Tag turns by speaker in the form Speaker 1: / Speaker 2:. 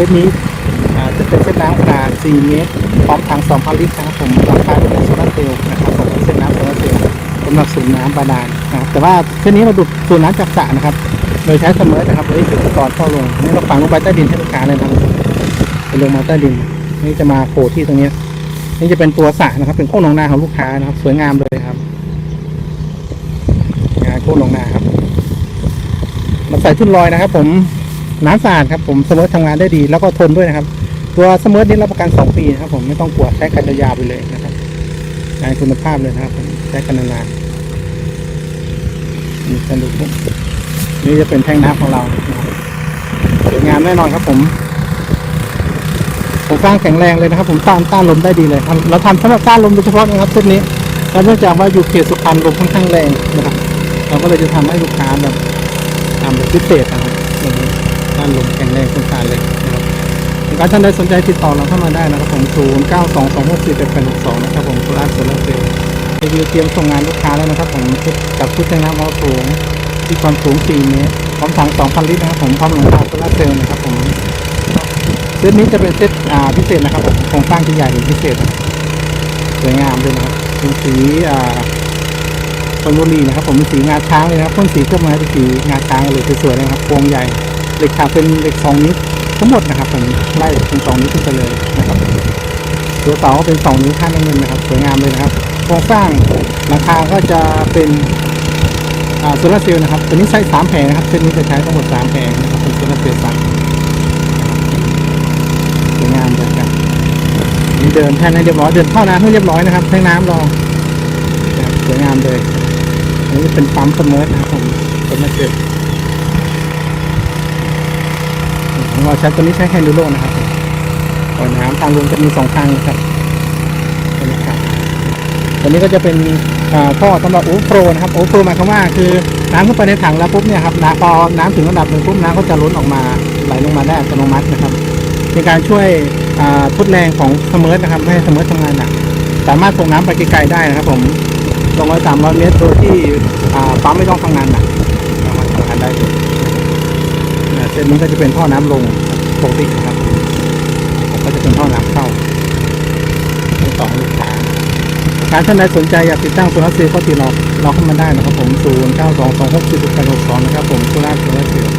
Speaker 1: ซตนี้จะเป็นเส้นน้ำขนาด 4 เมตรพร้อมถัง 2,000 ลิตรนะครับผมราคาเป็นโซลาร์เซลล์นะครับผมเส้นน้ำโซลาร์เซลล์สำหรับสูบน้ำบาดาลนะครับแต่ว่าเส้นนี้เราดูดสูบน้ำจากสระนะครับ โดยใช้เสมอนะครับโดยจุดก่อนเข้าลงนี่เราฝังลงไปใต้ดินให้ลูกค้าเลยนะครับไปลงมาใต้ดิน นี่จะมาโผล่ที่ตรงนี้นี่จะเป็นตัวสระนะครับ เป็นโค้งหนองนาของลูกค้านะครับ สวยงามเลยครับ งานโค้งหนองนาครับมาใส่ทุ่นลอยนะครับ ผม น้ำสะอาดครับผมเสมอทำงานได้ดีแล้วก็ทนด้วยนะครับ ตัวเสมอนี้รับประกันสองปีนะครับ ผมไม่ต้องกลัวใช้กันยาวไปเลยนะครับงานคุณภาพเลยนะครับใช้กันนานๆนี่สนุกนี่จะเป็นแท่งน้ำของเราสวยงามแน่นอนครับผมผมสร้างแข็งแรงเลยนะครับ ผมต้านต้านลมได้ดีเลยเราทำสำหรับต้านลมโดยเฉพาะนะครับเส้นนี้แล้วเนื่องจากว่าอยู่เขตสุพรรณลมค่อนข้างแรงนะครับ เราก็เลยจะทำให้ลูกค้าแบบทำแบบพิเศษนะครับ อย่างนี้ต้านลมแข็งแรงทนทาเลยนะครับถ้าท่านใดสนใจติดต่อเราเข้ามาได้นะครับผม 0 9 2 2 6 4 8 8 6 2 นะครับผมโซลาร์โซลาร์เซลล์รีวิวเตรียมส่งงานลูกค้าแล้วนะครับผมกับชุดแท่งน้ำมอสูงที่ความสูง 4 เมตร พร้อมถัง 2,000 ลิตรนะครับผมพร้อมหลังคาโซลาร์เซลล์นะครับผมเซตนี้จะเป็นเซตอ่าพิเศษนะครับผมโครงสร้างที่ใหญ่เป็นพิเศษสวยงามเลยนะครับเป็นสีอ่าคอนบุรีนะครับผมเป็นสีงาช้างเลยนะครับพ่นสีเคลือบม้เป็นสีงาช้างเลยสวยๆเลยนะครับโครงใหญ่ เหล็กฉากเป็นเหล็กสองนิ้วทั้งหมดนะครับผมไล่เป็นสองนิ้วขึ้นไปเลยนะครับตัวเสาเป็นสองนิ้วข้างน้ำเงินนะครับสวยงามเลยนะครับโครงสร้างหลังคาก็จะเป็นโซลาร์เซลล์นะครับตัวนี้ใช้สามแผงนะครับเส้นนี้จะใช้ทั้งหมดสามแผงนะครับเป็นโซลาร์เซลล์สั่งสวยงามเลยครับนี่เดินแท่นให้เรียบร้อยเดินเข้าน้ำให้เรียบร้อยนะครับแท่งน้ำรองนะครับสวยงามเลยนนี้เป็นปั๊มเสมอนะครับผมโซลาร์เซลล์ ของเราใช้ตัวนี้ใช้แฮนดูโลนะครับปล่อยน้ำทางลงจะมีสองทางนะครับตัวนี้ครับตัวนี้ก็จะเป็นอ่าท่อสำหรับโอเวอร์โฟลนะครับโอเวอร์โฟลหมายความว่าคือน้ำเข้าไปในถังแล้วปุ๊บเนี่ยครับน้ำพอน้ำถึงระดับหนึ่งปุ๊บน้ำก็จะล้นออกมาไหลลงมาได้อัตโนมัตินะครับเป็นการช่วยอ่าทดแรงของเสมอนะครับให้เสมอทำงานหนักสามารถส่งน้ำไปไกลๆได้นะครับ ผม200 300เมตรโดยที่ปั๊มไม่ต้องทำงานหนักสามารถทำงานได้เลย ส้นนี้ก็จะเป็นท่อน้ำลงปกตินะครับก็จะเป็นท่อน้ำเข้าทั้งสองลูกค้าการท่านใดสนใจอยากติดตั้งโซลาร์เซลล์ก็ติดต่อเราเข้ามาได้นะครับผม 0 9 2 2 6 4 8 6 2 นะครับผมโซลาร์โซลาร์เซลล์